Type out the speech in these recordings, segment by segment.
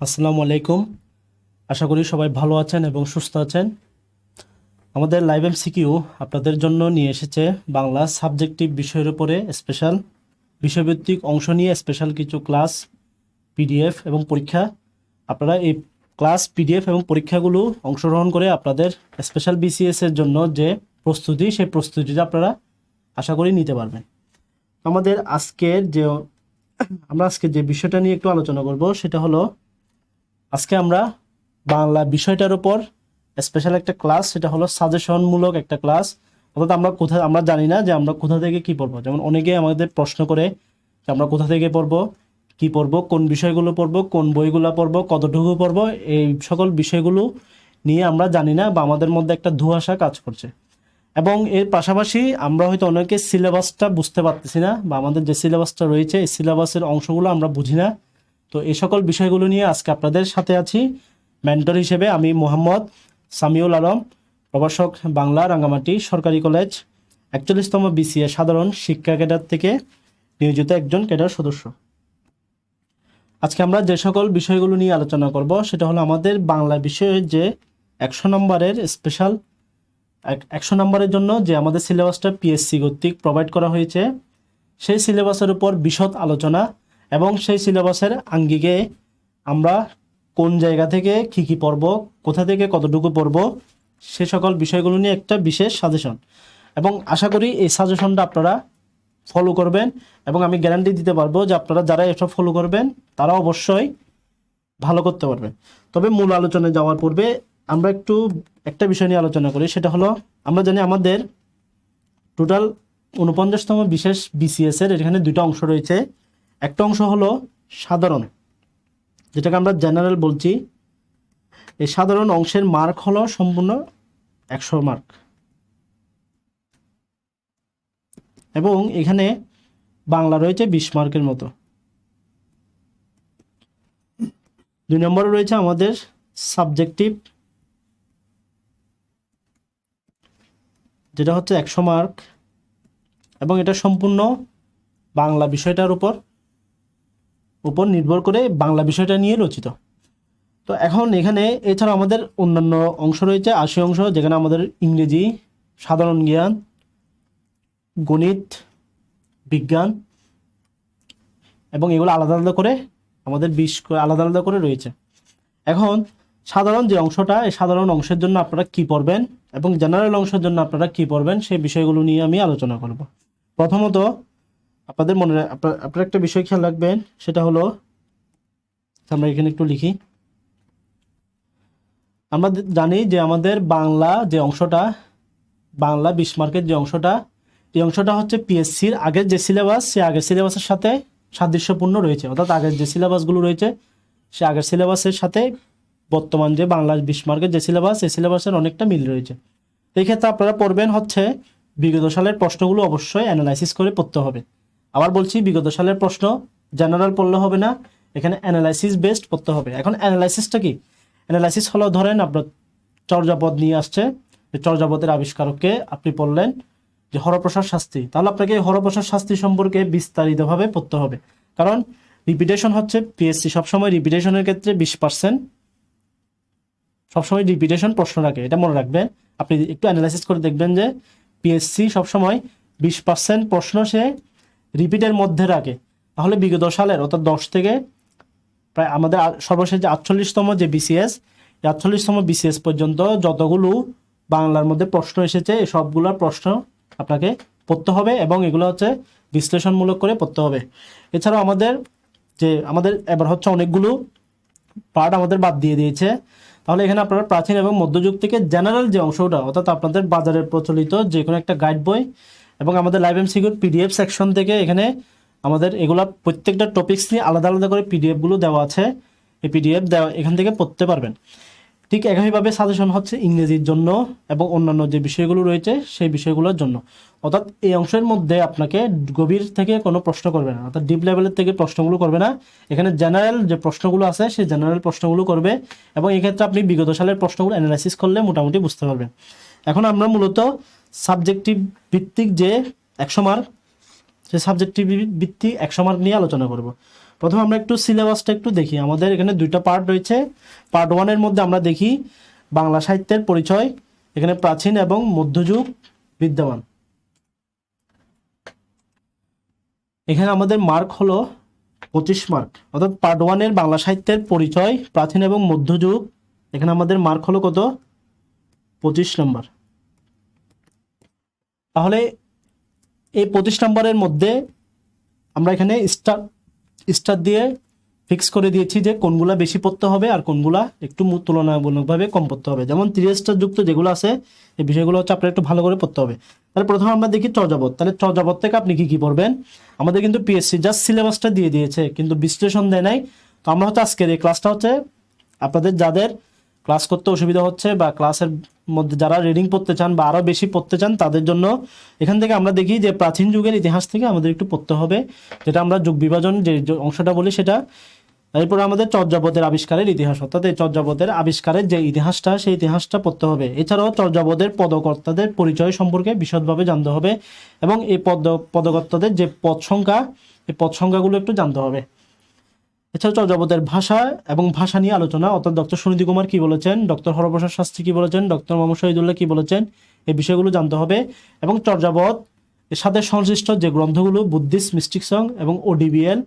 আসসালামু আলাইকুম। আশা করি সবাই ভালো আছেন এবং সুস্থ আছেন। আমাদের লাইভ এম সিকিউ আপনাদের জন্য নিয়ে এসেছে বাংলা সাবজেক্টিভ বিষয়ের উপরে স্পেশাল, বিষয়ভিত্তিক অংশ নিয়ে স্পেশাল কিছু ক্লাস, পিডিএফ এবং পরীক্ষা। আপনারা এই ক্লাস, পিডিএফ এবং পরীক্ষাগুলো অংশগ্রহণ করে আপনাদের স্পেশাল বিসিএস এর জন্য যে প্রস্তুতি, সেই প্রস্তুতিটা আপনারা আশা করি নিতে পারবেন। আমাদের আজকের যে, আমরা আজকে যে বিষয়টা নিয়ে একটু আলোচনা করব, সেটা হলো আজকে আমরা বাংলা বিষয়টার উপর স্পেশাল একটা ক্লাস সেটা হলো সাজেশনমূলক একটা ক্লাস অর্থাৎ আমরা কোথা আমরা জানি না যে আমরা কোথা থেকে কি পড়ব। যেমন অনেকে আমাদের প্রশ্ন করে যে আমরা কোথা থেকে পড়ব, কি পড়ব, কোন বিষয়গুলো পড়ব, কোন বইগুলো পড়ব, কতটুকু পড়ব, এই সকল বিষয়গুলো নিয়ে আমরা জানি না বা আমাদের মধ্যে একটা ধুয়াশা কাজ করছে। এবং এর পাশাপাশি আমরা হয়তো অনেকে সিলেবাসটা বুঝতে পারতেছি না বা আমাদের যে সিলেবাসটা রয়েছে, এই সিলেবাসের অংশগুলো আমরা বুঝি না। তো এই সকল বিষয়গুলো নিয়ে আজকে আপনাদের সাথে আছি। মেন্টর হিসেবে আমি মোহাম্মদ সামিউল আলম, প্রভাষক বাংলা রাঙ্গামাটি সরকারি কলেজ, একচল্লিশতম বিসিএ সাধারণ শিক্ষা ক্যাডার থেকে নিয়োজিত একজন ক্যাডার সদস্য। আজকে আমরা যে সকল বিষয়গুলো নিয়ে আলোচনা করব, সেটা হলো আমাদের বাংলা বিষয়ের যে একশো নম্বরের স্পেশাল একশো নম্বরের জন্য যে আমাদের সিলেবাসটা পিএসসি কর্তৃক প্রোভাইড করা হয়েছে, সেই সিলেবাসের উপর বিশদ আলোচনা এবং সেই সিলেবাসের আঙ্গিকে আমরা কোন জায়গা থেকে কি কি পড়ব, কোথা থেকে কতটুকু পড়ব, সে সকল বিষয়গুলো নিয়ে একটা বিশেষ সাজেশন এবং আশা করি এই সাজেশনটা আপনারা ফলো করবেন এবং আমি গ্যারান্টি দিতে পারব যে আপনারা যারা এসব ফলো করবেন, তারা অবশ্যই ভালো করতে পারবেন তবে মূল আলোচনায় যাওয়ার পূর্বে আমরা একটু, একটা বিষয় নিয়ে আলোচনা করি, সেটা হলো আমরা জানি আমাদের টোটাল উনপঞ্চাশতম বিশেষ বিসিএসের এখানে দুটো অংশ রয়েছে। একটা অংশ হলো সাধারণ, যেটাকে আমরা জেনারেল বলছি। এই সাধারণ অংশের মার্ক হলো সম্পূর্ণ একশো মার্ক এবং এখানে বাংলা রয়েছে বিশ মার্কের মতো। দুই নম্বরে রয়েছে আমাদের সাবজেক্টিভ যেটা হচ্ছে একশো মার্ক এবং এটা সম্পূর্ণ বাংলা বিষয়টার উপর। উপর নির্ভর করে বাংলা বিষয়টা নিয়ে রচিত। তো এখন এখানে এছাড়া আমাদের অন্যান্য অংশ রয়েছে, আশি অংশ, যেখানে আমাদের ইংরেজি, সাধারণ জ্ঞান, গণিত, বিজ্ঞান এবং এগুলো আলাদা আলাদা করে আমাদের বিশ আলাদা আলাদা করে রয়েছে। এখন সাধারণ যে অংশটা, এই সাধারণ অংশের জন্য আপনারা কি পড়বেন এবং জেনারেল অংশের জন্য আপনারা কি পড়বেন, সেই বিষয়গুলো নিয়ে আমি আলোচনা করব। প্রথমত আপনাদের মনে রা- আপনার একটা বিষয় খেয়াল রাখবেন, সেটা হলো, আমরা এখানে একটু লিখি। আমরা জানি যে আমাদের বাংলা যে অংশটা, বাংলা বিশ মার্কের যে অংশটা, এই অংশটা হচ্ছে পিএসসির আগের যে সিলেবাস সে আগের সিলেবাসের সাথে সাদৃশ্যপূর্ণ রয়েছে। অর্থাৎ আগের যে সিলেবাসগুলো রয়েছে, সে আগের সিলেবাসের সাথে বর্তমান যে বাংলা বিশ মার্কের যে সিলেবাস সেই সিলেবাসের অনেকটা মিল রয়েছে। এই ক্ষেত্রে আপনারা পড়বেন হচ্ছে, বিগত সালের প্রশ্নগুলো অবশ্যই অ্যানালাইসিস করে পড়তে হবে। আবার বলছি, বিগত সালের প্রশ্ন জেনারেল পড়লে হবে না, এখানে অ্যানালাইসিস বেসড পড়তে হবে। এখন অ্যানালাইসিসটা কি? অ্যানালাইসিস হলো, ধরেন আপনার চর্যাপদ নিয়ে আসছে চর্যাপদের আবিষ্কারককে আপনি পড়লেন, যে হরপ্রসাদ শাস্তি। তাহলে আপনাকে হরপ্রসাদ শাস্তি সম্পর্কে বিস্তারিতভাবে পড়তে হবে। কারণ রিপিটেশন হচ্ছে পিএসসি সবসময় রিপিটেশনের ক্ষেত্রে বিশ পার্সেন্ট সবসময় রিপিটেশন প্রশ্ন রাখে। এটা মনে রাখবেন, আপনি একটু অ্যানালাইসিস করে দেখবেন যে পিএসসি সবসময় বিশ পার্সেন্ট প্রশ্ন সে রিপিটের মধ্যে রাখে। তাহলে বিগত সালের, অর্থাৎ দশ থেকে প্রায় আমাদের সর্বশেষ যে আটচল্লিশতম যে বিসিএস আটচল্লিশতম বিসিএস পর্যন্ত যতগুলো বাংলার মধ্যে প্রশ্ন এসেছে সবগুলোর প্রশ্ন আপনাকে পড়তে হবে এবং এগুলো হচ্ছে বিশ্লেষণমূলক করে পড়তে হবে। এছাড়াও আমাদের যে, আমাদের এবার হচ্ছে অনেকগুলো পার্ট আমাদের বাদ দিয়ে দিয়েছে। তাহলে এখানে আপনারা প্রাচীন এবং মধ্যযুগ থেকে জেনারেল যে অংশটা, অর্থাৎ আপনাদের বাজারের প্রচলিত যে কোনো একটা গাইড বই এবং আমাদের live M secure PDF section থেকে এখানে আমাদের এগুলা প্রত্যেকটা টপিক্স নিয়ে আলাদা আলাদা করে পিডিএফগুলো দেওয়া আছে। এই পিডিএফ দেওয়া এখান থেকে পড়তে পারবেন। ঠিক একইভাবে সাজেশন হচ্ছে ইংরেজির জন্য এবং অন্যান্য যে বিষয়গুলো রয়েছে সেই বিষয়গুলোর জন্য। অর্থাৎ এই অংশের মধ্যে আপনাকে গভীর থেকে কোনো প্রশ্ন করবে না। অর্থাৎ ডিপ লেভেলের থেকে প্রশ্নগুলো করবে না। এখানে জেনারেল যে প্রশ্নগুলো আছে সেই জেনারেল প্রশ্নগুলো করবে এবং এক্ষেত্রে আপনি বিগত সালের প্রশ্নগুলো অ্যানালাইসিস করলে মোটামুটি বুঝতে পারবেন। এখন আমরা মূলত সাবজেক্টিভ ভিত্তিক যে একশো মার্ক সেই সাবজেক্টিভ ভিত্তিক একশো মার্ক নিয়ে আলোচনা করব। প্রথমে আমরা একটু সিলেবাসটা একটু দেখি। আমাদের এখানে দুইটা পার্ট রয়েছে। পার্ট ওয়ানের মধ্যে আমরা দেখি বাংলা সাহিত্যের পরিচয়, এখানে প্রাচীন এবং মধ্যযুগ বিদ্যমান। এখানে আমাদের মার্ক হলো পঁচিশ মার্ক অর্থাৎ পার্ট ওয়ানের বাংলা সাহিত্যের পরিচয়, প্রাচীন এবং মধ্যযুগ, এখানে আমাদের মার্ক হলো কত? পঁচিশ নম্বর তাহলে এই পঁচিশ নম্বরের মধ্যে আমরা এখানে স্টার স্টার দিয়ে ফিক্স করে দিয়েছি যে কোনগুলা বেশি পড়তে হবে আর কোনগুলা একটু তুলনামূলকভাবে কম পড়তে হবে। যেমন স্টার যুক্ত যেগুলো আছে, এই বিষয়গুলো হচ্ছে আপনার একটু ভালো করে পড়তে হবে। তাহলে প্রথমে আমরা দেখি চর্যাপদ তাহলে চর্যাপদ থেকে আপনি কি কি পড়বেন? আমাদের কিন্তু পিএসসি জাস্ট সিলেবাসটা দিয়ে দিয়েছে, কিন্তু বিশ্লেষণ দেয় নাই। তো আমরা হচ্ছে আজকের এই ক্লাসটা হচ্ছে আপনাদের যাদের ক্লাস করতে অসুবিধা হচ্ছে বা ক্লাসের মধ্যে যারা রিডিং পড়তে চান বা আরও বেশি পড়তে চান, তাদের জন্য এখান থেকে আমরা দেখি যে প্রাচীন যুগের ইতিহাস থেকে আমাদের একটু পড়তে হবে, যেটা আমরা যুগ বিভাজন যে অংশটা বলি সেটা। এরপর আমাদের চর্যাপদের আবিষ্কারের ইতিহাস, অর্থাৎ এই চর্যাপদের আবিষ্কারের যে ইতিহাসটা, সেই ইতিহাসটা পড়তে হবে। এছাড়াও চর্যাপদের পদকর্তাদের পরিচয় সম্পর্কে বিশদভাবে জানতে হবে এবং এই পদ, পদকর্তাদের যে পদ সংখ্যা, এই পদ সংখ্যাগুলো একটু জানতে হবে। এছাড়া চর্যাপদের ভাষা এবং ভাষা নিয়ে আলোচনা। অর্থাৎ ডক্টর সুনীতি কুমার কি বলেছেন? ডক্টর হরপ্রসাদ শাস্ত্রী কি বলেছেন? ডক্টর মোহাম্মদ শহীদুল্লাহ কি বলেছেন? এই বিষয়গুলো জানতে হবে। এবং চর্যাপদ, এর সাথে সংশ্লিষ্ট যে গ্রন্থগুলো, বুদ্ধিস্ট মিস্টিক সং এবং ওডিবিএল,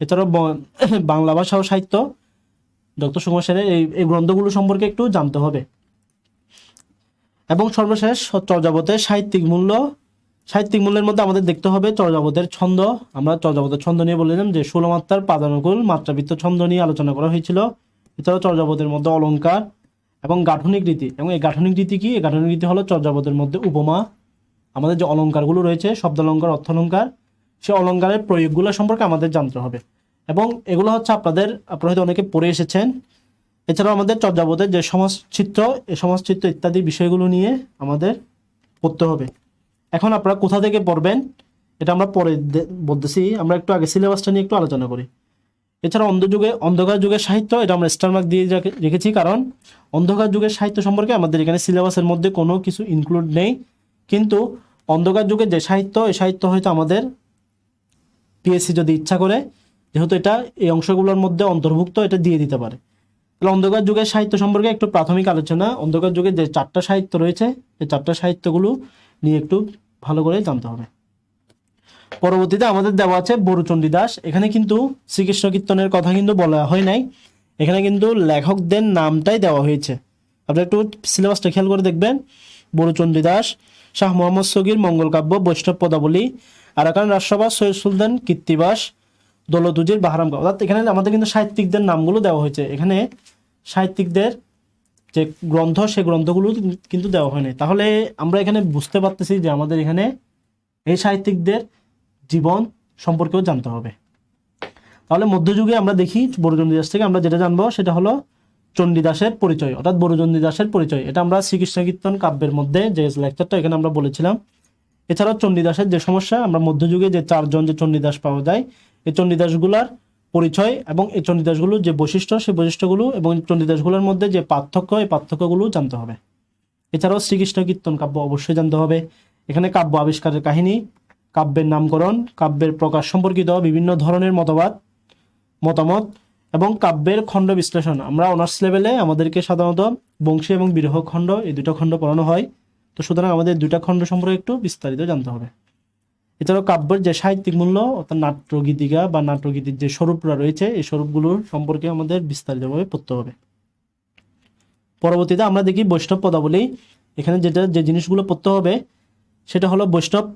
এছাড়াও বাংলা ভাষা ও সাহিত্য, ডক্টর সুকুমার সেনের এই এই গ্রন্থগুলো সম্পর্কে একটু জানতে হবে। এবং সর্বশেষ, চর্যাপদের সাহিত্যিক মূল্য সাহিত্যিক মূল্যের মধ্যে আমাদের দেখতে হবে চর্যাপদের ছন্দ। আমরা চর্যাপদের ছন্দ নিয়ে বললাম যে ষোলো মাত্রার পাদানুকূল মাত্রাবৃত্ত ছন্দ নিয়ে আলোচনা করা হয়েছিল। এছাড়াও চর্যাপদের মধ্যে অলঙ্কার এবং গাঠনিক রীতি। এবং এই গাঠনিক রীতি কি? এই গাঠনিক রীতি হলো চর্যাপদের মধ্যে উপমা। আমাদের যে অলঙ্কারগুলো রয়েছে শব্দ অলঙ্কার অর্থ অলঙ্কার সে অলঙ্কারের প্রয়োগগুলো সম্পর্কে আমাদের জানতে হবে। এবং এগুলো হচ্ছে আপনাদের, আপনারা হয়তো অনেকে পড়ে এসেছেন। এছাড়াও আমাদের চর্যাপদের যে সমাজচিত্র, এই সমাজচিত্র ইত্যাদি বিষয়গুলো নিয়ে আমাদের পড়তে হবে। এখন আপনারা কোথা থেকে পড়বেন, এটা আমরা পরে বলতেছি। আমরা একটু আগে সিলেবাসটা নিয়ে একটু আলোচনা করি। এছাড়া অন্ধযুগে অন্ধকার যুগের সাহিত্য, এটা আমরা স্টার মার্ক দিয়ে রেখেছি, কারণ অন্ধকার যুগের সাহিত্য সম্পর্কে আমাদের এখানে সিলেবাসের মধ্যে কোনো কিছু ইনক্লুড নেই। কিন্তু অন্ধকার যুগের যে সাহিত্য, এই সাহিত্য হয়তো আমাদের পিএসসি যদি ইচ্ছা করে, যেহেতু এটা এই অংশগুলোর মধ্যে অন্তর্ভুক্ত, এটা দিয়ে দিতে পারে। তাহলে অন্ধকার যুগের সাহিত্য সম্পর্কে একটু প্রাথমিক আলোচনা। অন্ধকার যুগের যে চারটা সাহিত্য রয়েছে, এই চারটা সাহিত্যগুলো নিয়ে একটু ভালো করে জানতে হবে। পরবর্তীতে আমাদের দেওয়া আছে বরুচণ্ডী দাস। এখানে কিন্তু শ্রীকৃষ্ণ কীর্তনের কথা কিন্তু বলা হয় নাই। এখানে কিন্তু লেখকদের নামটাই দেওয়া হয়েছে। আপনারা একটু সিলেবাসটা খেয়াল করে দেখবেন। বরুচণ্ডী দাস, শাহ মোহাম্মদ সগির, মঙ্গল কাব্য, বৈষ্ণব পদাবলী, আরাকান রাজসভা, সৈয়দ সুলতান, কীর্তিবাস দৌলতুজির বাহারাম অর্থাৎ এখানে আমাদের কিন্তু সাহিত্যিকদের নামগুলো দেওয়া হয়েছে। এখানে সাহিত্যিকদের যে গ্রন্থ সেই গ্রন্থগুলো কিন্তু দেওয়া হয়নি তাহলে আমরা এখানে বুঝতে পারতেছি যে আমাদের এখানে এই সাহিত্যিকদের জীবন সম্পর্কেও জানতে হবে। তাহলে মধ্যযুগে আমরা দেখি বরুচণ্ডী দাস থেকে আমরা যেটা জানব সেটা হলো চণ্ডীদাসের পরিচয়, অর্থাৎ বরুচণ্ডী দাসের পরিচয়। এটা আমরা শ্রীকৃষ্ণ কীর্তন কাব্যের মধ্যে যে লেকচারটা এখানে আমরা বলেছিলাম, এছাড়াও চণ্ডীদাসের যে সমস্যা, আমরা মধ্যযুগে যে চারজন যে চণ্ডীদাস পাওয়া যায়, এই চণ্ডীদাসগুলার পরিচয় এবং এই চণ্ডীদাসগুলোর যে বৈশিষ্ট্য, সেই বৈশিষ্ট্যগুলো এবং চণ্ডীদাসগুলোর মধ্যে যে পার্থক্য, এই পার্থক্যগুলো জানতে হবে। এছাড়াও শ্রীকৃষ্ণ কীর্তন কাব্য অবশ্যই জানতে হবে। এখানে কাব্য আবিষ্কারের কাহিনী, কাব্যের নামকরণ, কাব্যের প্রকাশ সম্পর্কিত বিভিন্ন ধরনের মতবাদ, মতামত এবং কাব্যের খণ্ড বিশ্লেষণ। আমরা অনার্স লেভেলে আমাদেরকে সাধারণত বংশী এবং বিরহ খণ্ড, এই দুটো খণ্ড পড়ানো হয়। তো সুতরাং আমাদের দুটা খণ্ড সম্পর্কে একটু বিস্তারিত জানতে হবে। এছাড়াও কাব্যের যে সাহিত্যিক মূল্য, অর্থাৎ নাট্যগীতিকা বা নাট্যগীতির যে স্বরূপরা রয়েছে, এই স্বরূপগুলোর সম্পর্কে আমাদের বিস্তারিতভাবে পড়তে হবে। পরবর্তীতে আমরা দেখি বৈষ্ণব পদাবলী। এখানে যেটা, যে জিনিসগুলো পড়তে হবে, সেটা হলো বৈষ্ণব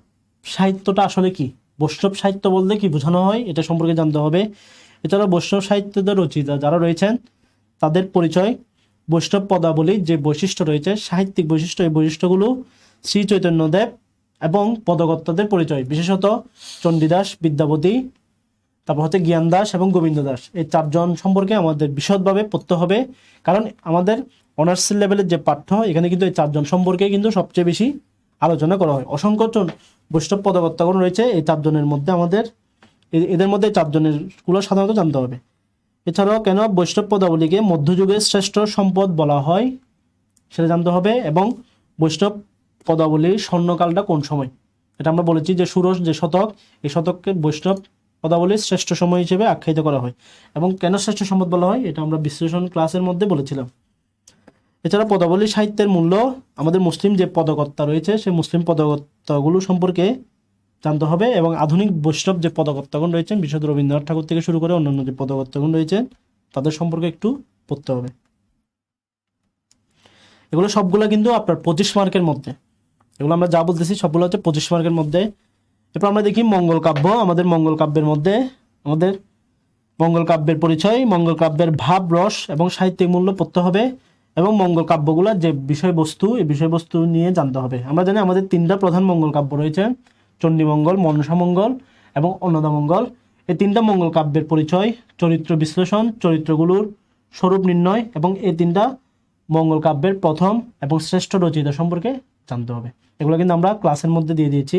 সাহিত্যটা আসলে কি? বৈষ্ণব সাহিত্য বলতে কি বোঝানো হয়, এটা সম্পর্কে জানতে হবে। এছাড়া বৈষ্ণব সাহিত্যদের রচয়িতা যারা রয়েছেন, তাদের পরিচয়। বৈষ্ণব পদাবলীর যে বৈশিষ্ট্য রয়েছে, সাহিত্যিক বৈশিষ্ট্য, এই বৈশিষ্ট্যগুলো শ্রী চৈতন্যদেব এবং পদকর্তাদের পরিচয়, বিশেষত চণ্ডীদাস, বিদ্যাপতি, তারপর হচ্ছে জ্ঞান দাস এবং গোবিন্দ দাস এই চারজন সম্পর্কে আমাদের বিশদভাবে পড়তে হবে, কারণ আমাদের অনার্স লেভেলের যে পাঠ্য, এখানে কিন্তু এই চারজন সম্পর্কে কিন্তু সবচেয়ে বেশি আলোচনা করা হয়। অসংখ্য জন বৈষ্ণব পদকর্তাগণ রয়েছে, এই চারজনের মধ্যে আমাদের এদের মধ্যে এই চারজনেরগুলো সাধারণত জানতে হবে। এছাড়াও কেন বৈষ্ণব পদাবলীকে মধ্যযুগের শ্রেষ্ঠ সম্পদ বলা হয়, সেটা জানতে হবে এবং বৈষ্ণব পদাবলীর স্বর্ণকালটা কোন সময়? এটা আমরা বলেছি যে ষোড়শ যে শতক, এই শতককে বৈষ্ণব পদাবলীর শ্রেষ্ঠ সময় হিসেবে আখ্যায়িত করা হয়। এবং কেন শ্রেষ্ঠ সম্পদ বলা হয়? এটা আমরা বিশ্লেষণ ক্লাসের মধ্যে বলেছিলাম। এছাড়া পদাবলী সাহিত্যের মূল্য, আমাদের মুসলিম যে পদকর্তা রয়েছে সেই মুসলিম পদকর্তাগুলো সম্পর্কে জানতে হবে এবং আধুনিক বৈষ্ণব যে পদকর্তাগণ রয়েছেন বিশেষত রবীন্দ্রনাথ ঠাকুর থেকে শুরু করে অন্যান্য যে পদকর্তাগণ রয়েছেন, তাদের সম্পর্কে একটু পড়তে হবে। এগুলো সবগুলো কিন্তু আপনার পঁচিশ মার্কের মধ্যে। এগুলো আমরা যা বলতেছি সবগুলো হচ্ছে পঁচিশ মার্কের মধ্যে। এরপর আমরা দেখি মঙ্গল কাব্য, আমাদের মঙ্গল কাব্যের মধ্যে, আমাদের মঙ্গল কাব্যের পরিচয়, মঙ্গল কাব্যের ভাব, রস এবং সাহিত্যিক মূল্য পড়তে হবে এবং মঙ্গল কাব্যগুলোর যে বিষয়বস্তু, এই বিষয়বস্তু নিয়ে জানতে হবে। আমরা জানি আমাদের তিনটা প্রধান মঙ্গল কাব্য রয়েছে, চণ্ডীমঙ্গল মনসামঙ্গল এবং অন্নদামঙ্গল এই তিনটা মঙ্গল কাব্যের পরিচয়, চরিত্র বিশ্লেষণ, চরিত্রগুলোর স্বরূপ নির্ণয় এবং এই তিনটা মঙ্গল কাব্যের প্রথম এবং শ্রেষ্ঠ রচয়িতা সম্পর্কে জানতে হবে। এগুলো কিন্তু আমরা ক্লাসের মধ্যে দিয়ে দিয়েছি।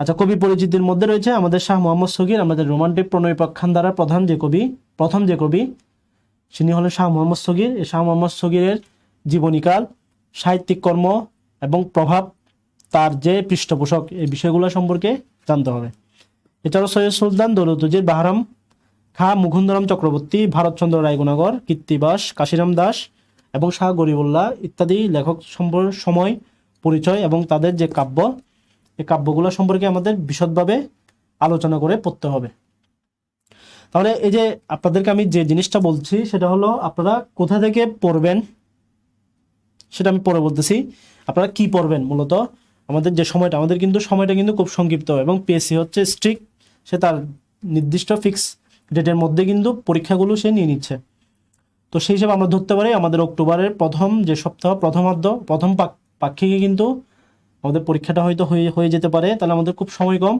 আচ্ছা কবি পরিচিতির মধ্যে রয়েছে আমাদের শাহ মোহাম্মদ সগির, আমাদের রোমান্টিক প্রণয় প্রখ্যান দ্বারা প্রধান যে কবি, প্রথম যে কবি, তিনি হলেন শাহ মোহাম্মদ সগির। এই শাহ মোহাম্মদ সগিরের জীবনীকাল, সাহিত্যিক কর্ম এবং প্রভাব, তার যে পৃষ্ঠপোষক, এই বিষয়গুলো সম্পর্কে জানতে হবে। এছাড়াও সৈয়দ সুলতান দৌলতুজির বাহারাম, খা মুকুন্দরাম চক্রবর্তী, ভারতচন্দ্র রায়গুণাগর কীর্তিবাস, কাশিরাম দাস এবং শাহ গরিবুল্লাহ ইত্যাদি লেখক সময় পরিচয় এবং তাদের যে কাব্য, এই কাব্যগুলো সম্পর্কে আমাদের বিশদভাবে আলোচনা করে পড়তে হবে। তাহলে এই যে আপনাদেরকে আমি যে জিনিসটা বলছি, সেটা হলো আপনারা কোথা থেকে পড়বেন, সেটা আমি পরে বলতেছি। আপনারা কি পড়বেন মূলত? আমাদের যে সময়টা, আমাদের কিন্তু সময়টা কিন্তু খুব সংক্ষিপ্ত এবং পিএসসি হচ্ছে স্ট্রিক সে তার নির্দিষ্ট ফিক্স ডেটের মধ্যে কিন্তু পরীক্ষাগুলো সে নিয়ে নিচ্ছে। তো সেই হিসাবে আমরা ধরতে পারি আমাদের অক্টোবরের প্রথম যে সপ্তাহ, প্রথমার্ধ, প্রথম পাক- পাক্ষিকে কিন্তু আমাদের পরীক্ষাটা হয়তো হয়ে হয়ে যেতে পারে, তাহলে আমাদের খুব সময় কম।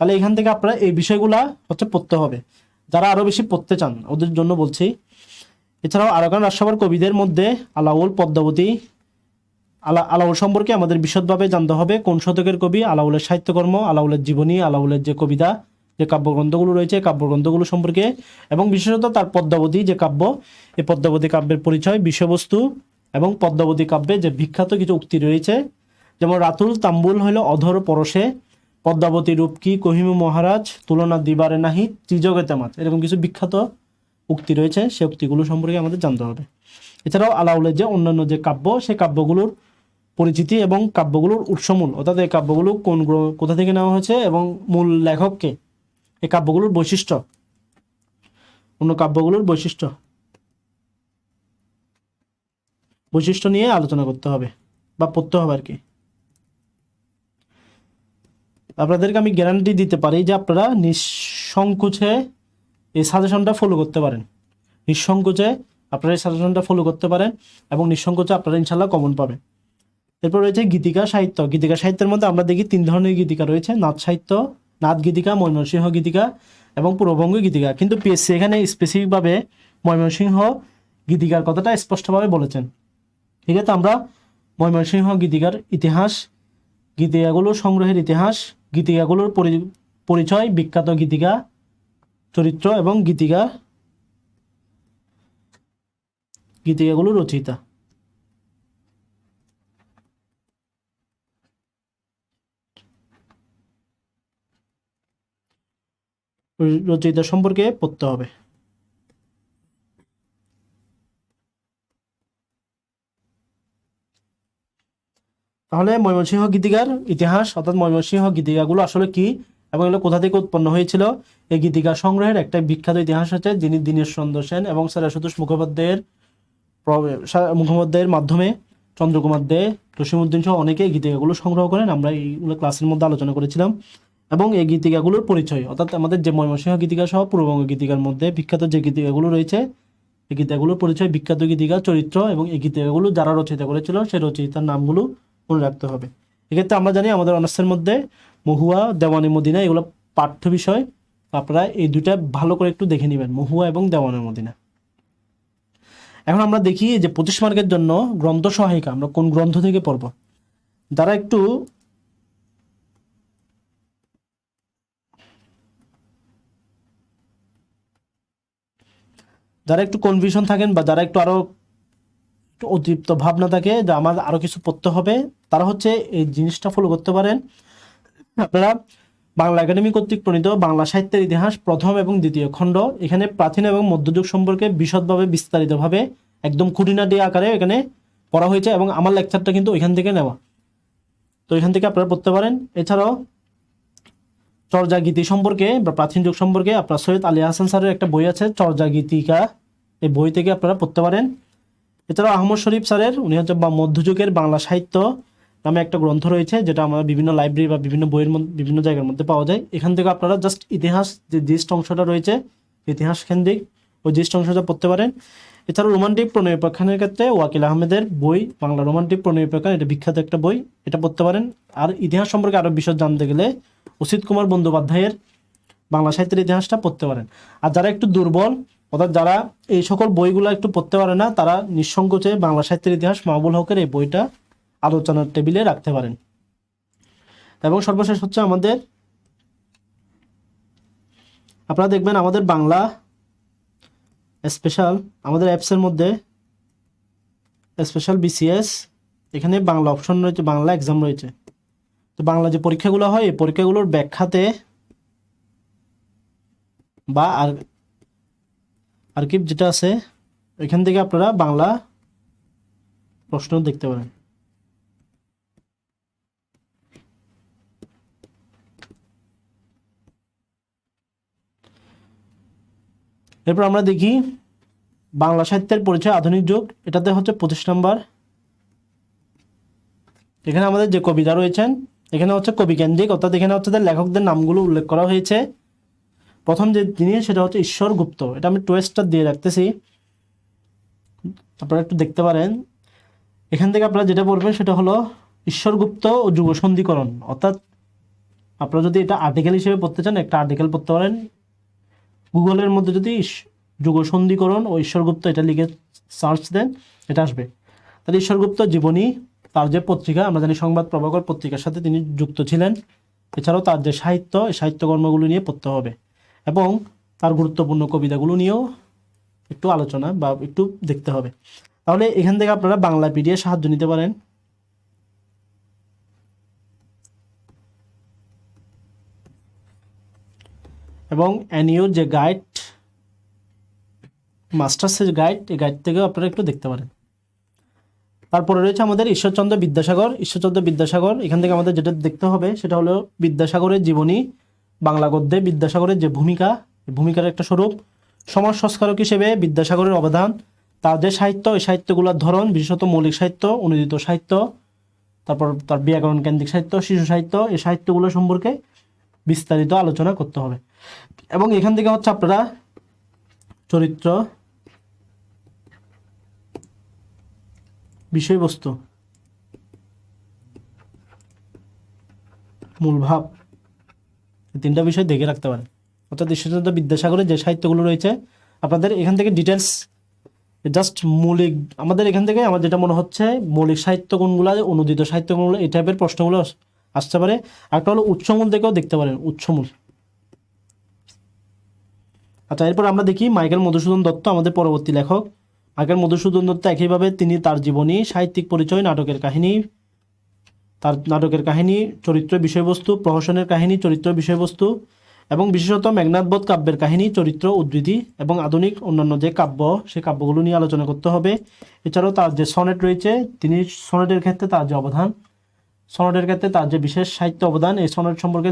তাহলে এখান থেকে আপনারা এই বিষয়গুলা হচ্ছে পড়তে হবে। যারা আরও বেশি পড়তে চান, ওদের জন্য বলছি। এছাড়াও আরাকান রাজসভার কবিদের মধ্যে আলাউল পদ্মাবতী, আলা, আলাউল সম্পর্কে আমাদের বিশদভাবে জানতে হবে। কোন শতকের কবি? আলাউলের সাহিত্যকর্ম, আলাউলের জীবনী, আলাউলের যে কবিতা, যে কাব্যগ্রন্থগুলো রয়েছে, কাব্যগ্রন্থগুলো সম্পর্কে। এবং বিশেষত তার পদ্মাবতী যে কাব্য, এই পদ্মাবতী কাব্যের পরিচয়, বিষয়বস্তু এবং পদ্মাবতী কাব্যে যে বিখ্যাত কিছু উক্তি রয়েছে, যেমন রাতুল তাম্বুল হইল অধর পরশে, পদ্মাবতী রূপ কি কহিমু মহারাজ, তুলনা দিবারে নাহি ত্রিজগতে মাছ এরকম কিছু বিখ্যাত উক্তি রয়েছে, সে উক্তিগুলো সম্পর্কে আমাদের জানতে হবে। এছাড়াও আলাউলের যে অন্যান্য যে কাব্য, সে কাব্যগুলোর পরিচিতি এবং কাব্যগুলোর উৎসমূল, অর্থাৎ এই কাব্যগুলো কোন কোথা থেকে নেওয়া হয়েছে এবং মূল লেখককে, এই কাব্যগুলোর বৈশিষ্ট্য, অন্য কাব্যগুলোর বৈশিষ্ট্য। বৈশিষ্ট্য নিয়ে আলোচনা করতে হবে বা পড়তে হবে আর কি। আপনাদেরকে আমি গ্যারান্টি দিতে পারি যে আপনারা নিঃসংকোচে এই সাজেশনটা ফলো করতে পারেন। নিঃসংকোচে আপনারা এই সাজেশনটা ফলো করতে পারেন এবং নিঃসংকোচে আপনারা ইনশাল্লাহ কমন পাবেন। এরপর রয়েছে গীতিকা সাহিত্য। গীতিকা সাহিত্যের মধ্যে আমরা দেখি তিন ধরনের গীতিকা রয়েছে। নাচ সাহিত্য নাথ গীতিকা, ময়মনসিংহ গীতিকা এবং পূর্ববঙ্গ গীতিকা। কিন্তু পিএসসি এখানে স্পেসিফিকভাবে ময়মনসিংহ গীতিকার কথাটা স্পষ্টভাবে বলেছেন। ঠিক আছে আমরা ময়মনসিংহ গীতিকার ইতিহাস, গীতিকাগুলোর সংগ্রহের ইতিহাস, গীতিকাগুলোর পরি- পরিচয়, বিখ্যাত গীতিকা, চরিত্র এবং গীতিকা, গীতিকাগুলোর রচয়িতা। রচয়িতা সম্পর্কে পড়তে হবে। তাহলে ময়মনসিংহ গীতিকার ইতিহাস অর্থাৎ ময়মনসিংহ গীতিকাগুলো আসলে কি এবং এগুলো কোথা থেকে উৎপন্ন হয়েছিল? এই গীতিকা সংগ্রহের একটা বিখ্যাত ইতিহাস আছে, যিনি দীনেশ চন্দ্র সেন এবং স্যারাসুতোষ মুখোপাধ্যায়ের মুখোপাধ্যায়ের মাধ্যমে চন্দ্রকুমার দে জসিমুদ্দিন সহ অনেকে এই গীতিকাগুলো সংগ্রহ করেন। আমরা এইগুলো ক্লাসের মধ্যে আলোচনা করেছিলাম। এবং এই গীতিকাগুলোর পরিচয়, অর্থাৎ আমাদের যে ময়মনসিংহ গীতিকা সহ পূর্ববঙ্গ গীতিকার মধ্যে বিখ্যাত যে গীতিকাগুলো রয়েছে, এই গীতিকাগুলোর পরিচয় বিখ্যাত গীতিকা চরিত্র এবং এই গীতিকাগুলো যারা রচয়িতা করেছিল, সেই রচয়িতার নামগুলো মনে রাখতে হবে। এক্ষেত্রে আমরা জানি আমাদের অনার্সের মধ্যে মহুয়া, দেওয়ানি মদিনা এগুলো পাঠ্য বিষয়। আপনারা এই দুইটা ভালো করে একটু দেখে নেবেন, মহুয়া এবং দেওয়ানি মদিনা। এখন আমরা দেখি যে পঁচিশ মার্কের জন্য গ্রন্থ সহায়িকা, আমরা কোন গ্রন্থ থেকে পড়ব? যারা একটু। যারা একটু কনফিউশন থাকেন বা যারা একটু আরও একটু অতিরিক্ত ভাবনা থাকে যে আমার আরও কিছু পড়তে হবে। তারা হচ্ছে এই জিনিসটা ফলো করতে পারেন। আপনারা বাংলা একাডেমি কর্তৃক প্রণীত বাংলা সাহিত্যের ইতিহাস প্রথম এবং দ্বিতীয় খণ্ড। এখানে প্রাচীন এবং মধ্যযুগ সম্পর্কে বিশদভাবে, বিস্তারিতভাবে একদম খুঁটিনাটি আকারে এখানে পড়া হয়েছে এবং আমার লেকচারটা কিন্তু ওইখান থেকে নেওয়া। তো এখান থেকে আপনারা পড়তে পারেন। এছাড়াও চর্যা গীতি সম্পর্কে বা প্রাচীন যুগ সম্পর্কে আপনার সৈয়দ আলী হাসান স্যারের একটা বই আছে চর্যা গীতিকা এই বই থেকে আপনারা পড়তে পারেন। এছাড়াও আহমদ শরীফ স্যারের, উনি হচ্ছে মধ্যযুগের বাংলা সাহিত্য নামে একটা গ্রন্থ রয়েছে, যেটা আমরা বিভিন্ন লাইব্রেরি বা বিভিন্ন বইয়ের বিভিন্ন জায়গার মধ্যে পাওয়া যায়। এখান থেকে আপনারা জাস্ট ইতিহাস যে জিস্ট অংশটা রয়েছে, ইতিহাস কেন্দ্রিক ওই জিস্ট অংশটা পড়তে পারেন। এছাড়াও রোমান্টিক প্রণয় উপাখ্যানের ক্ষেত্রে ওয়াকিল আহমেদের বই, বাংলা রোমান্টিক প্রণয় উপাখ্যান, এটা বিখ্যাত একটা বই, এটা পড়তে পারেন। আর ইতিহাস সম্পর্কে আরও বিশদ জানতে গেলে অসিত কুমার বন্দ্যোপাধ্যায়ের বাংলা সাহিত্যের ইতিহাসটা পড়তে পারেন। আর যারা একটু দুর্বল অর্থাৎ যারা এই সকল বইগুলো একটু পড়তে পারে না, তারা নিঃসংকোচে বাংলা সাহিত্যের ইতিহাস মাহবুল হকের এই বইটা আলোচনার টেবিলে রাখতে পারেন। এবং সর্বশেষ হচ্ছে আমাদের, আপনারা দেখবেন আমাদের বাংলা স্পেশাল আমাদের অ্যাপসের মধ্যে স্পেশাল বিসিএস এখানে বাংলা অপশন রয়েছে, বাংলা এক্সাম রয়েছে। তো বাংলা যে পরীক্ষাগুলো হয়, এই পরীক্ষাগুলোর ব্যাখ্যাতে বা আর আর্কিভ যেটা আছে, এখান থেকে আপনারা বাংলা প্রশ্ন দেখতে পারেন। এরপর আমরা দেখি, বাংলা সাহিত্যের পরিচয়, আধুনিক যুগ, এটাতে হচ্ছে পঁচিশ নম্বর। এখানে আমাদের যে কবিতা রয়েছেন, এখানে হচ্ছে কবি কেন্দ্রিক, অর্থাৎ এখানে হচ্ছে যে লেখকদের নামগুলো উল্লেখ করা হয়েছে। প্রথম যে জিনিস সেটা হচ্ছে ঈশ্বর গুপ্ত এটা আমি টোয়েস্টার দিয়ে রাখতেছি। আপনারা একটু দেখতে পারেন। এখান থেকে আপনারা যেটা বলবেন সেটা হলো ঈশ্বরগুপ্ত ও যুগ সন্ধিকরণ অর্থাৎ আপনারা যদি এটা আর্টিকেল হিসেবে পড়তে চান, একটা আর্টিকেল পড়তে পারেন। গুগলের মধ্যে যদি যুগ সন্ধিকরণ ও ঈশ্বরগুপ্ত এটা লিখে সার্চ দেন, এটা আসবে। তাহলে ঈশ্বরগুপ্ত জীবনী, তার যে পত্রিকা, আমরা জানি সংবাদ প্রভাকর পত্রিকার সাথে তিনি যুক্ত ছিলেন। এছাড়াও তার যে সাহিত্য সাহিত্যকর্মগুলো নিয়ে পড়তে হবে। এবং তার গুরুত্বপূর্ণ কবিতাগুলো নিয়েও একটু আলোচনা বা একটু দেখতে হবে। তাহলে এখান থেকে আপনারা বাংলা পিডিএ সাহায্য নিতে পারেন। এবং এনইউর যে গাইড মাস্টার্সের গাইড এই গাইড থেকেও আপনারা একটু দেখতে পারেন। তারপরে রয়েছে আমাদের ঈশ্বরচন্দ্র বিদ্যাসাগর। ঈশ্বরচন্দ্র বিদ্যাসাগর, এখান থেকে আমাদের যেটা দেখতে হবে সেটা হলো বিদ্যাসাগরের জীবনী। বাংলা গদ্যে বিদ্যাসাগরের যে ভূমিকা ভূমিকার একটা স্বরূপ, সমাজ সংস্কারক হিসেবে বিদ্যাসাগরের অবদান, তার যে সাহিত্য, এই সাহিত্যগুলোর ধরন, বিশেষত মৌলিক সাহিত্য, অনুদিত সাহিত্য, তারপর তার ব্যাকরণ কেন্দ্রিক সাহিত্য, শিশু সাহিত্য, এই সাহিত্যগুলো সম্পর্কে বিস্তারিত আলোচনা করতে হবে। এবং এখান থেকে হচ্ছে আপনারা চরিত্র, বিষয়বস্তু, মূল ভাব তিনটা বিষয় দেখে রাখতে পারেন। অর্থাৎ ঈশ্বরচন্দ্র বিদ্যাসাগরের যে সাহিত্যগুলো রয়েছে, আপনাদের এখান থেকে ডিটেলস জাস্ট মৌলিক, আমাদের এখান থেকে আমার যেটা মনে হচ্ছে, মৌলিক সাহিত্য কোনগুলো, অনুদিত সাহিত্য কোনগুলো, এই টাইপের প্রশ্নগুলো আসতে পারে। একটা হলো উচ্চমূল থেকেও দেখতে পারেন উচ্চমূল আচ্ছা এরপর আমরা দেখি মাইকেল মধুসূদন দত্ত, আমাদের পরবর্তী লেখক। মাইকেল মধুসূদন দত্ত একইভাবে তিনি তার জীবনী, সাহিত্যিক পরিচয়, নাটকের কাহিনী তার নাটকের কাহিনী, চরিত্র বিষয়বস্তু, প্রহসনের কাহিনী, চরিত্র বিষয়বস্তু এবং বিশেষত মেঘনাথবোধ কাব্যের কাহিনী, চরিত্র উদ্ধৃতি এবং আধুনিক অন্যান্য যে কাব্য, সেই কাব্যগুলো নিয়ে আলোচনা করতে হবে। এছাড়াও তার যে সনেট রয়েছে, তিনি সনেটের ক্ষেত্রে তার যে অবদান, সনেটের ক্ষেত্রে তার যে বিশেষ সাহিত্য অবদান, এই সনেট সম্পর্কে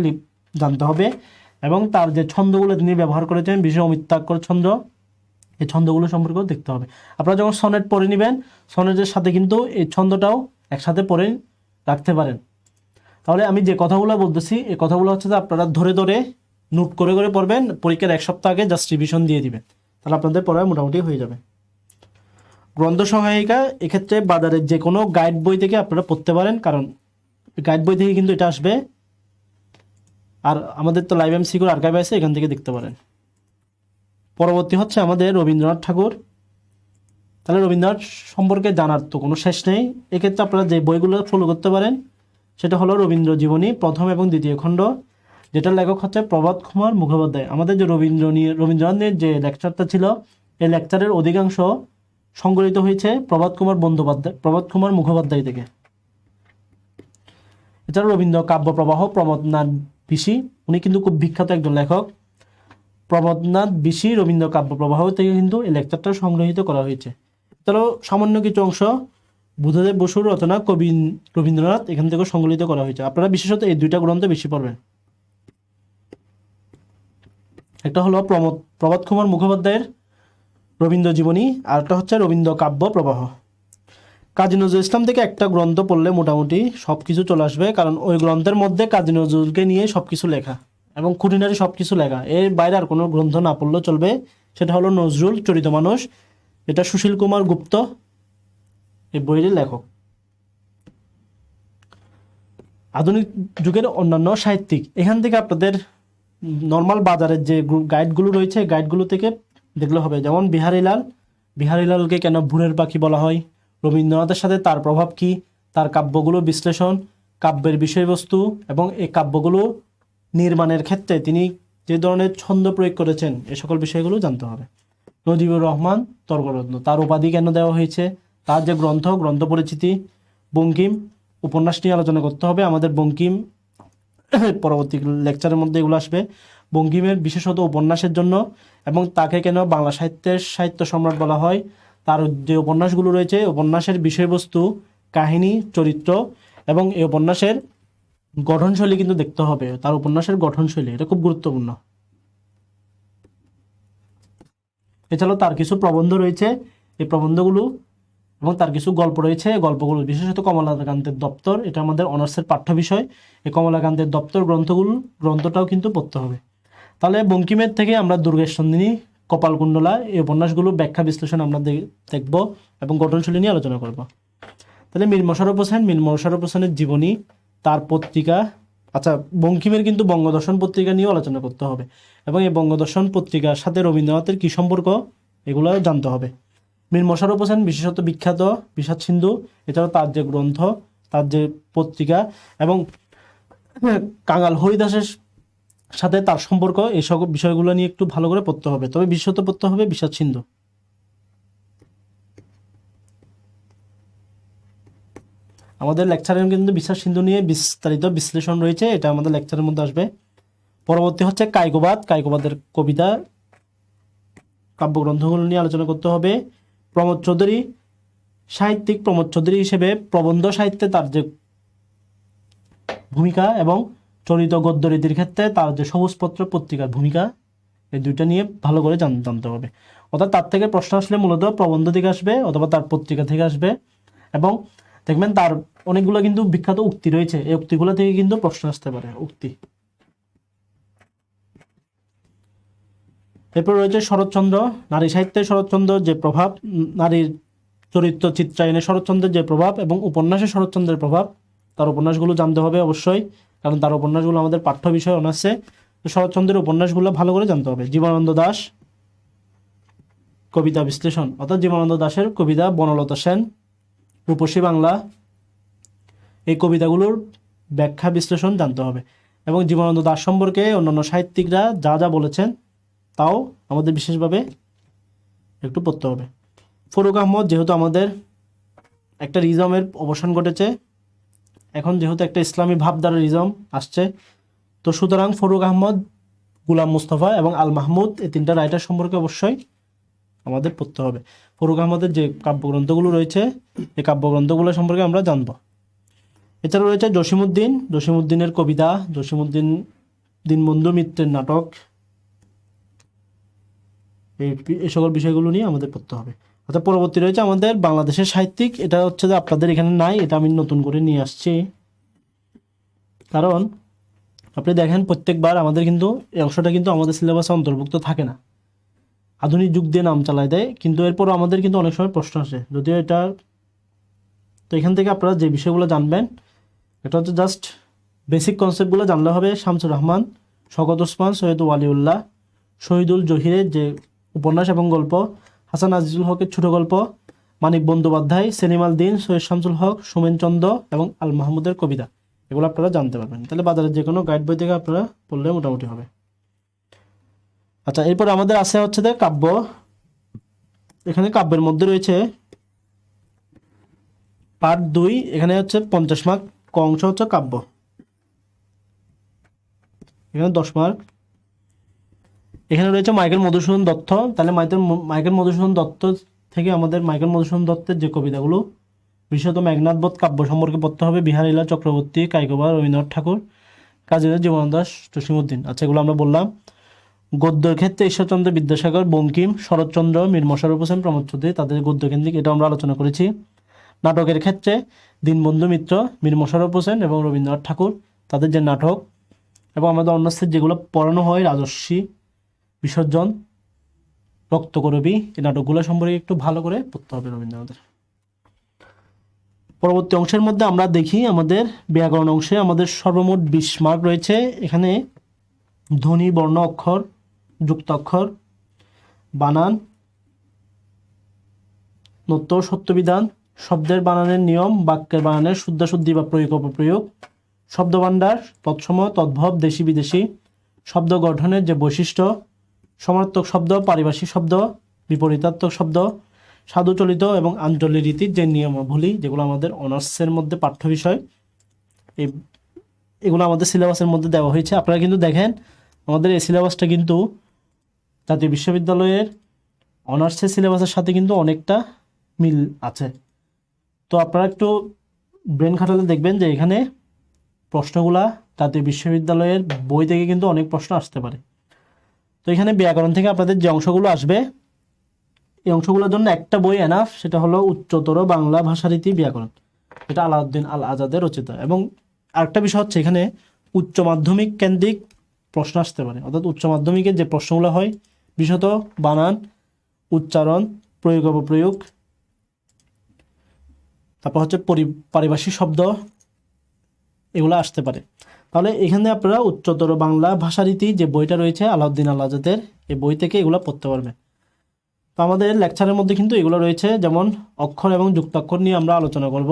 জানতে হবে এবং তার যে ছন্দগুলো তিনি ব্যবহার করেছেন, বিশেষ অমিত্যাক্ষর ছন্দ, এই ছন্দগুলো সম্পর্কেও দেখতে হবে। আপনারা যখন সনেট পড়ে নেবেন, সনেটের সাথে কিন্তু এই ছন্দটাও একসাথে পড়ে রাখতে পারেন। তাহলে আমি যে কথাগুলো বলতেছি, এই কথাগুলো হচ্ছে যে আপনারা ধরে ধরে নোট করে করে পড়বেন, পরীক্ষার এক সপ্তাহ আগে জাস্ট রিভিশন দিয়ে দিবেন। তাহলে আপনাদের পড়া মোটামুটি হয়ে যাবে। গ্রন্থ সহায়িকা, এক্ষেত্রে বাজারের যে কোনো গাইড বই থেকে আপনারা পড়তে পারেন, কারণ গাইড বই থেকে কিন্তু এটা আসবে। আর আমাদের তো লাইভ এম সিকিউর আর্কাইভ আছে, এখান থেকে দেখতে পারেন। পরবর্তী হচ্ছে আমাদের রবীন্দ্রনাথ ঠাকুর। তাহলে রবীন্দ্রনাথ সম্পর্কে জানার তো কোনো শেষ নেই। এক্ষেত্রে আপনারা যে বইগুলো ফলো করতে পারেন, সেটা হলো রবীন্দ্র জীবনী, প্রথম এবং দ্বিতীয় খণ্ড, যেটার লেখক হচ্ছে প্রভাত কুমার মুখোপাধ্যায়। আমাদের যে রবীন্দ্র নিয়ে রবীন্দ্রনাথের যে লেকচারটা ছিল, এই লেকচারের অধিকাংশ সংগঠিত হয়েছে প্রভাত কুমার বন্দ্যোপাধ্যায়, প্রভাত কুমার মুখোপাধ্যায় থেকে। এছাড়া রবীন্দ্র কাব্য প্রবাহ প্রমথনাথ বিশি, উনি কিন্তু খুব বিখ্যাত একজন লেখক। প্রমোদনাথ বিশি রবীন্দ্র কাব্য প্রবাহ থেকে কিন্তু এই লেকচারটা সংগ্রহীত করা হয়েছে। তাহলে সামান্য কিছু অংশ বুদ্ধদেব বসুর রচনা কবি রবীন্দ্রনাথ এখান থেকে সংকলিত করা হয়েছে। আপনারা বিশেষত এই দুইটা গ্রন্থ বেশি পড়বেন। একটা হলো প্রমোদ প্রভাত কুমার মুখোপাধ্যায়ের রবীন্দ্র জীবনী, আর একটা হচ্ছে রবীন্দ্র কাব্য প্রবাহ। কাজী নজরুল ইসলাম থেকে একটা গ্রন্থ পড়লে মোটামুটি সব কিছু চলে আসবে, কারণ ওই গ্রন্থের মধ্যে কাজী নজরুলকে নিয়ে সব কিছু লেখা এবং খুঁটিনারি সব কিছু লেখা। এর বাইরে আর কোনো গ্রন্থ না পড়লেও চলবে। সেটা হলো নজরুল চরিত মানুষ। এটা সুশীল কুমার গুপ্ত। এই বইয়ের লেখক। আধুনিক যুগের অন্যান্য সাহিত্যিক। এখান থেকে আপনাদের নর্মাল বাজারের যে গাইডগুলো রয়েছে গাইডগুলো থেকে দেখলে হবে। যেমন বিহারীলাল। বিহারীলালকে কেন ভুরের পাখি বলা হয়? রবীন্দ্রনাথের সাথে তার প্রভাব কি? তার কাব্যগুলো বিশ্লেষণ, কাব্যের বিষয়বস্তু এবং এই কাব্যগুলো নির্মাণের ক্ষেত্রে তিনি যে ধরনের ছন্দ প্রয়োগ করেছেন, এ সকল বিষয়গুলো জানতে হবে। নজিবুর রহমান তর্করত্ন। তার উপাধি কেন দেওয়া হয়েছে? তার যে গ্রন্থ গ্রন্থ পরিচিতি, বঙ্কিম, উপন্যাস নিয়ে আলোচনা করতে হবে। আমাদের বঙ্কিম পরবর্তী লেকচারের মধ্যে এগুলো আসবে। বঙ্কিমের বিশেষত উপন্যাসের জন্য এবং তাকে কেন বাংলা সাহিত্যের সাহিত্য সম্রাট বলা হয়, তার যে উপন্যাসগুলো রয়েছে, উপন্যাসের বিষয়বস্তু, কাহিনী, চরিত্র এবং এই উপন্যাসের গঠনশৈলী কিন্তু দেখতে হবে। তার উপন্যাসের গঠনশৈলী, এটা খুব গুরুত্বপূর্ণ। এছাড়াও তার কিছু প্রবন্ধ রয়েছে। এই প্রবন্ধগুলো এবং তার কিছু গল্প রয়েছে। গল্পগুলো বিশেষত কমলাকান্তের দপ্তর, এটা আমাদের অনার্সের পাঠ্য বিষয়। এই কমলাকান্তের দপ্তর গ্রন্থগুলো, গ্রন্থটাও কিন্তু পড়তে হবে। তাহলে বঙ্কিমের থেকে আমরা দুর্গেশ নন্দিনী কপালকুণ্ডলা এই উপন্যাসগুলো ব্যাখ্যা বিশ্লেষণ আমরা দেখব এবং গঠনশৈলী নিয়ে আলোচনা করব। তাহলে মীর মোশাররফ হোসেন, মীর মোশাররফ হোসেনের জীবনী, তার পত্রিকা আচ্ছা বঙ্কিমের কিন্তু বঙ্গদর্শন পত্রিকা নিয়েও আলোচনা করতে হবে। এবং এই বঙ্গদর্শন পত্রিকার সাথে রবীন্দ্রনাথের কী সম্পর্ক, এগুলো জানতে হবে। মীর মোশাররফ হোসেন, বিশেষত বিখ্যাত বিষাদ সিন্ধু এছাড়াও তার যে গ্রন্থ, তার যে পত্রিকা, এবং কাঙাল হরিদাসের সাথে তার সম্পর্ক, এই সব বিষয়গুলো নিয়ে একটু ভালো করে পড়তে হবে। তবে বিশেষত পড়তে হবে বিষাদ সিন্ধু। আমাদের লেকচারের কিন্তু বিশ্বাস সিন্ধু নিয়ে বিস্তারিত বিশ্লেষণ রয়েছে, এটা আমাদের লেকচারের মধ্যে আসবে। পরবর্তী হচ্ছে কায়কোবাদ কায়কোবাদের কবিতা, কাব্যগ্রন্থগুলো নিয়ে আলোচনা করতে হবে। প্রমোদ চৌধুরী, সাহিত্যিক প্রমোদ চৌধুরী হিসেবে প্রবন্ধ সাহিত্যে তার যে ভূমিকা এবং চরিত গদ্যরীতির ক্ষেত্রে তার যে সবুজপত্র পত্রিকার ভূমিকা, এই দুইটা নিয়ে ভালো করে জান- জানতে হবে। অর্থাৎ তার থেকে প্রশ্ন আসলে মূলত প্রবন্ধ থেকে আসবে অথবা তার পত্রিকা থেকে আসবে। এবং দেখবেন তার অনেকগুলো কিন্তু বিখ্যাত উক্তি রয়েছে। এই উক্তিগুলো থেকে কিন্তু প্রশ্ন আসতে পারে, উক্তি। এরপর রয়েছে শরৎচন্দ্র। নারী সাহিত্যে শরৎচন্দ্র যে প্রভাব, নারীর চরিত্র চিত্রায়নে শরৎচন্দ্রের যে প্রভাব এবং উপন্যাসে শরৎচন্দ্রের প্রভাব, তার উপন্যাসগুলো জানতে হবে অবশ্যই, কারণ তার উপন্যাসগুলো আমাদের পাঠ্য বিষয় অনার্সে। শরৎচন্দ্রের উপন্যাসগুলো ভালো করে জানতে হবে। জীবনানন্দ দাস কবিতা বিশ্লেষণ, অর্থাৎ জীবনানন্দ দাশের কবিতা বনলতা সেন। রূপসী বাংলা এই কবিতাগুলোর ব্যাখ্যা বিশ্লেষণ জানতে হবে এবং জীবনানন্দ দাস সম্পর্কে অন্যান্য সাহিত্যিকরা যা যা বলেছেন তাও আমাদের বিশেষভাবে একটু পড়তে হবে। ফরুক আহমদ যেহেতু আমাদের একটা রিজমের অবসান ঘটেছে, এখন যেহেতু একটা ইসলামী ভাবধারা রিজম আসছে, তো সুতরাং ফরুক আহমদ, গুলাম মুস্তফা এবং আল মাহমুদ এই তিনটা রাইটার সম্পর্কে অবশ্যই আমাদের পড়তে হবে। ফরুক আহমদের যে কাব্যগ্রন্থগুলো রয়েছে, এই কাব্যগ্রন্থগুলো সম্পর্কে আমরা জানব। এছাড়া রয়েছে জসিমুদ্দিন জসিমুদ্দিনের কবিতা জসিমুদ্দিন দীনবন্ধু মিত্রের নাটক। এই এই সকল বিষয়গুলো নিয়ে আমাদের পড়তে হবে। অর্থাৎ পরবর্তী রয়েছে আমাদের বাংলাদেশের সাহিত্যিক। এটা হচ্ছে যে আপনাদের এখানে নাই, এটা আমি নতুন করে নিয়ে আসছি। কারণ আপনি দেখেন প্রত্যেকবার আমাদের কিন্তু, এই অংশটা কিন্তু আমাদের সিলেবাসে অন্তর্ভুক্ত থাকে না। আধুনিক যুগ দিয়ে নাম চালায় দেয়, কিন্তু এরপরও আমাদের কিন্তু অনেক সময় প্রশ্ন আসে। যদিও এটা, তো এখান থেকে আপনারা যে বিষয়গুলো জানবেন, এটা হচ্ছে জাস্ট বেসিক কনসেপ্টগুলো জানলে হবে শামসুর রহমান শকত ওসমান, সৈয়দ ওয়ালিউল্লাহ, শহীদুল জহিরের যে উপন্যাস এবং গল্প, হাসান আজিজুল হকের ছোট গল্প, মানিক বন্দ্যোপাধ্যায় সেলিমাল দিন, সৈয়দ শামসুল হক, সোমেন চন্দ্র এবং আল মাহমুদের কবিতা। এগুলো আপনারা জানতে পারবেন। তাহলে বাজারের যে কোনো গাইড বই থেকে আপনারা পড়লে মোটামুটি হবে। আচ্ছা এরপর আমাদের আছে হচ্ছে যে কাব্য। এখানে কাব্যের মধ্যে রয়েছে পার্ট দুই, এখানে হচ্ছে পঞ্চাশ মার্ক ক অংশ হচ্ছে কাব্য। এখানে দশ মার্ক। এখানে রয়েছে মাইকেল মধুসূদন দত্ত। তাহলে মাইকেল মাইকেল মধুসূদন দত্ত থেকে আমাদের মাইকেল মধুসূদন দত্তের যে কবিতাগুলো, বিশেষত মেঘনাথবোধ কাব্য সম্পর্কে পড়তে হবে বিহারীলা চক্রবর্তী, কাইকোবা, রবীন্দ্রনাথ ঠাকুর কাজী জীবন দাস জসিমুদ্দিন আচ্ছা এগুলো আমরা বললাম। গদ্যের ক্ষেত্রে ঈশ্বরচন্দ্র বিদ্যাসাগর, বঙ্কিম, শরৎচন্দ্র, মীর মশারফ হোসেন প্রমোদ চৌধুরী তাদের গদ্যকেন্দ্রিক এটা আমরা আলোচনা করেছি। নাটকের ক্ষেত্রে দীনবন্ধু মিত্র, মীর মশারফ হোসেন এবং রবীন্দ্রনাথ ঠাকুর, তাদের যে নাটক এবং আমাদের অন্যস্থায় যেগুলো পড়ানো হয় রাজস্বী বিসর্জন, রক্তকরবী, এই নাটকগুলো সম্পর্কে একটু ভালো করে পড়তে হবে রবীন্দ্রনাথের। পরবর্তী অংশের মধ্যে আমরা দেখি আমাদের ব্যাকরণ অংশে আমাদের সর্বমোট বিশ মার্ক রয়েছে। এখানে ধ্বনি, বর্ণ, অক্ষর যুক্তাক্ষর, বানান, নত্য সত্যবিধান, শব্দের বানানের নিয়ম, বাক্যের বানানের শুদ্ধাশুদ্ধি বা প্রয়োগ অপপ্রয়োগ শব্দভাণ্ডার তৎসম তদ্ভব, দেশি বিদেশি, শব্দ গঠনের যে বৈশিষ্ট্য, সমার্থক শব্দ, পারিভাষিক শব্দ, বিপরীতাত্মক শব্দ, সাধুচলিত এবং আঞ্চলিক রীতির যে নিয়মাবলী, যেগুলো আমাদের অনার্সের মধ্যে পাঠ্য বিষয় এই এগুলো আমাদের সিলেবাসের মধ্যে দেওয়া হয়েছে। আপনারা কিন্তু দেখেন, আমাদের এই সিলেবাসটা কিন্তু জাতীয় বিশ্ববিদ্যালয়ের অনার্সের সিলেবাসের সাথে কিন্তু অনেকটা মিল আছে। তো আপনারা একটু ব্রেন খাটালে দেখবেন যে এখানে প্রশ্নগুলা জাতীয় বিশ্ববিদ্যালয়ের বই থেকে কিন্তু অনেক প্রশ্ন আসতে পারে। তো এখানে ব্যাকরণ থেকে আপনাদের যে অংশগুলো আসবে, এই অংশগুলোর জন্য একটা বই এনাফ সেটা হলো উচ্চতর বাংলা ভাষারীতি ব্যাকরণ। এটা আলাউদ্দিন আল আজাদের রচিত এবং আরেকটা বিষয় হচ্ছে এখানে উচ্চ মাধ্যমিক কেন্দ্রিক প্রশ্ন আসতে পারে। অর্থাৎ উচ্চ মাধ্যমিকের যে প্রশ্নগুলো হয় বিশেষত বানান, উচ্চারণ, প্রয়োগ অপপ্রয়োগ তারপর হচ্ছে পরি, পারিভাষিক শব্দ, এগুলো আসতে পারে। তাহলে এখানে আপনারা উচ্চতর বাংলা ভাষারীতি যে বইটা রয়েছে, আলাউদ্দিন আল আজাদের এই বই থেকে এগুলো পড়তে পারবেন। তো আমাদের লেকচারের মধ্যে কিন্তু এগুলো রয়েছে, যেমন অক্ষর এবং যুক্তাক্ষর নিয়ে আমরা আলোচনা করব,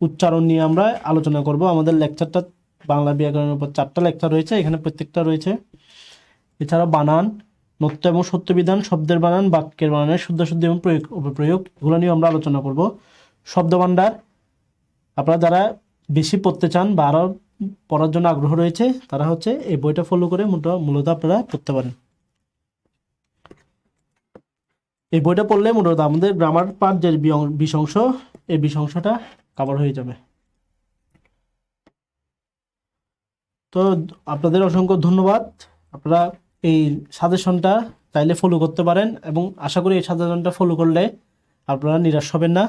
উচ্চারণ নিয়ে আমরা আলোচনা করব। আমাদের লেকচারটা বাংলা ব্যাকরণের উপর চারটা লেকচার রয়েছে, এখানে প্রত্যেকটা রয়েছে। এছাড়া বানান নত্য এবং সত্যবিধান শব্দের বানান, বাক্যের বানানের শুদ্ধ শুদ্ধ এবং প্রয়োগ উপপ্রয়োগ এগুলো নিয়ে আমরা আলোচনা করব। শব্দভাণ্ডার, আপনারা যারা বেশি পড়তে চান বা আরও পড়ার জন্য আগ্রহ রয়েছে, তারা হচ্ছে এই বইটা ফলো করে মূলত- আপনারা পড়তে পারেন। এই বইটা পড়লে মূলত আমাদের গ্রামার পার্ট যে বিয়ং- বিশ অংশ এই বিশ অংশটা কাভার হয়ে যাবে। তো আপনাদের অসংখ্য ধন্যবাদ। আপনারা এই সাজেশনটা চাইলে ফলো করতে পারেন এবং আশা করি এই সাজেশনটা ফলো করলে আপনারা নিরাশ হবেন না।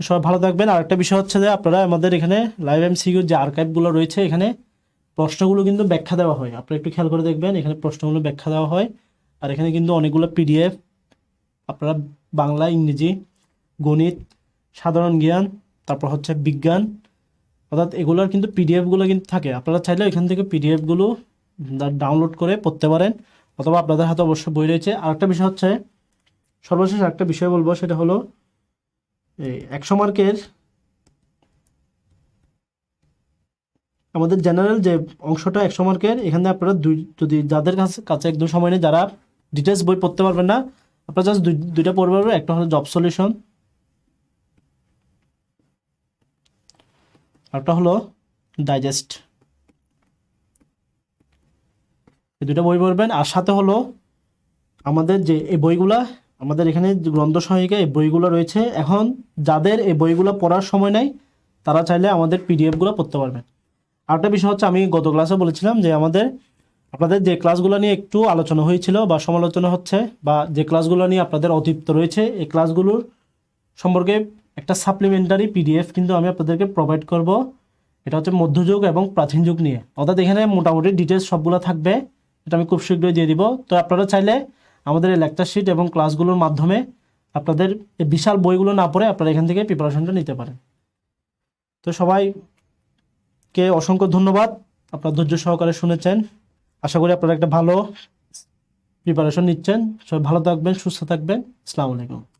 সবাই ভালো থাকবেন। আর একটা বিষয় হচ্ছে যে আপনারা আমাদের এখানে লাইভ এম সিকিউর যে আর্কাইভগুলো রয়েছে, এখানে প্রশ্নগুলো কিন্তু ব্যাখ্যা দেওয়া হয়। আপনারা একটু খেয়াল করে দেখবেন, এখানে প্রশ্নগুলো ব্যাখ্যা দেওয়া হয়। আর এখানে কিন্তু অনেকগুলো পিডিএফ আপনারা বাংলা, ইংরেজি, গণিত, সাধারণ জ্ঞান, তারপর হচ্ছে বিজ্ঞান, অর্থাৎ এগুলোর কিন্তু পিডিএফগুলো কিন্তু থাকে। আপনারা চাইলে এখান থেকে পিডিএফগুলো ডাউনলোড করে পড়তে পারেন। অথবা আপনাদের হাতে অবশ্যই বই রয়েছে। আরেকটা বিষয় হচ্ছে, সর্বশেষ একটা বিষয় বলব, সেটা হলো, এই একশো মার্কের আমাদের জেনারেল যে অংশটা একশো মার্কের, এখানে আপনারা দুই, যদি যাদের কাছে কাছে একদম সময় নেই, যারা ডিটেলস বই পড়তে পারবেন না, আপনারা জাস্ট দুই দুইটা পড়বে পারবেন। একটা হলো জব সলিউশন একটা হলো ডাইজেস্ট এই দুটো বই পড়বেন। আর সাথে হলো আমাদের যে এই বইগুলা, আমাদের এখানে গ্রন্থ সহায়িকা এই বইগুলো রয়েছে। এখন যাদের এই বইগুলো পড়ার সময় নেই, তারা চাইলে আমাদের পিডিএফগুলো পড়তে পারবেন। আরেকটা বিষয় হচ্ছে, আমি গত ক্লাসে বলেছিলাম যে আমাদের, আপনাদের যে ক্লাসগুলো নিয়ে একটু আলোচনা হয়েছিল বা সমালোচনা হচ্ছে, বা যে ক্লাসগুলো নিয়ে আপনাদের অতিরিক্ত রয়েছে, এই ক্লাসগুলোর সম্পর্কে একটা সাপ্লিমেন্টারি পিডিএফ কিন্তু আমি আপনাদেরকে প্রোভাইড করব। এটা হচ্ছে মধ্যযুগ এবং প্রাচীন যুগ নিয়ে। অর্থাৎ এখানে মোটামুটি ডিটেলস সবগুলো থাকবে। এটা আমি খুব শীঘ্রই দিয়ে দিব। তো আপনারা চাইলে আমাদের এই লেকচার শিট এবং ক্লাসগুলোর মাধ্যমে আপনাদের এই বিশাল বইগুলো না পড়ে আপনারা এখান থেকে প্রিপারেশনটা নিতে পারেন। তো সবাইকে অসংখ্য ধন্যবাদ। আপনার ধৈর্য সহকারে শুনেছেন। আশা করি আপনারা একটা ভালো প্রিপারেশন নিচ্ছেন। সবাই ভালো থাকবেন, সুস্থ থাকবেন। আসসালামু আলাইকুম।